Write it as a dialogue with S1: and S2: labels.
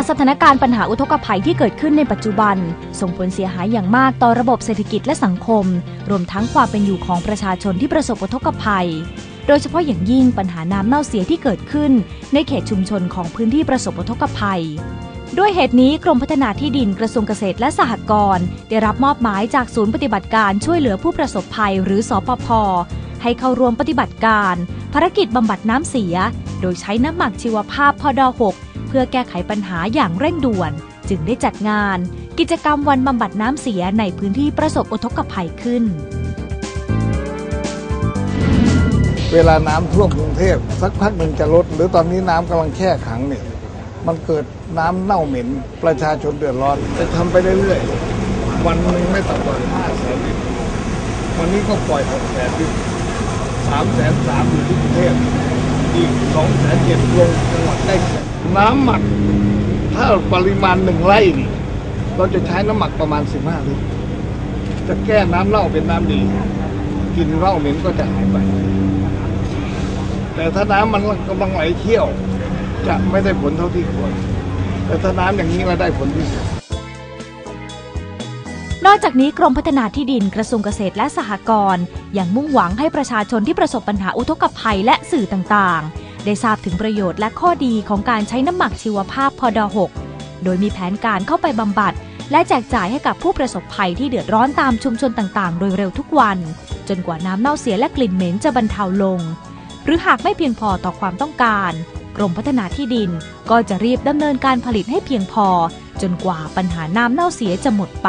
S1: จากสถานการณ์ปัญหาอุทกภัยที่เกิดขึ้นในปัจจุบัน ส่งผลเสียหายอย่างมากต่อระบบเศรษฐกิจและสังคม รวมทั้งความเป็นอยู่ของประชาชนที่ประสบอุทกภัย โดยเฉพาะอย่างยิ่งปัญหาน้ำเน่าเสียที่เกิดขึ้น ในเขตชุมชนของพื้นที่ประสบอุทกภัยด้วยเหตุนี้กรมพัฒนาที่ดินกระทรวงเกษตรและสหกรณ์ได้รับมอบหมายจากศูนย์ปฏิบัติการช่วยเหลือผู้ประสบภัยหรือสปพให้เข้าร่วมปฏิบัติการ ภารกิจบำบัดน้ำเสีย โดยใช้น้ำหมักชีวภาพพอด6 เพื่อแก้ไขปัญหาอย่างเร่งด่วน จึงได้จัดงาน กิจกรรมวันบำบัดน้ำเสียในพื้นที่ประสบอุทกภัยขึ้น
S2: เวลาน้ำท่วมกรุงเทพสักพักหนึ่งจะลด หรือตอนนี้น้ำกำลังแช่ขังเนี่ยมันเกิดน้ำเน่าเหม็น ประชาชนเดือดร้อนจะทำไปเรื่อยๆวันหนึ่งไม่ต่ำกว่าห้าแสนลิตรวันนี้ก็ปล่อยหกแสนลิตรสามแสนสามอยู่ที่กรุงเทพอีกสองแสนเจ็ดลงจังหวัดใกล้เคียง น้ำหมัก ถ้าปริมาณหนึ่งไร่นี่เราจะใช้น้ำหมักประมาณสิบห้าลิตรจะแก้น้ำเน่าเป็นน้ำดีกลินเน่าเหม็นก็จะหายไป แต่ถ้าน้ำมันกำลังไหลเที่ยว จะไม่ได้ผลเท่าที่ควร แต่ถ้าน้ำอย่างนี้เราได้ผลที่สุด
S1: นอกจากนี้กรมพัฒนาที่ดินกระทรวงเกษตรและสหกรณ์ยังมุ่งหวังให้ประชาชนที่ประสบปัญหาอุทกภัยและสื่อต่างๆ ได้ทราบถึงประโยชน์และข้อดีของการใช้น้ำหมักชีวภาพพอด6โดยมีแผนการเข้าไปบำบัด และแจกจ่ายให้กับผู้ประสบภัยที่เดือดร้อนตามชุมชนต่างๆ โดยเร็วทุกวัน จนกว่าน้ำเน่าเสียและกลิ่นเหม็นจะบรรเทาลง หรือหากไม่เพียงพอต่อความต้องการกรมพัฒนาที่ดินก็จะรีบดำเนินการผลิตให้เพียงพอ จนกว่าปัญหาน้ำเน่าเสียจะหมดไป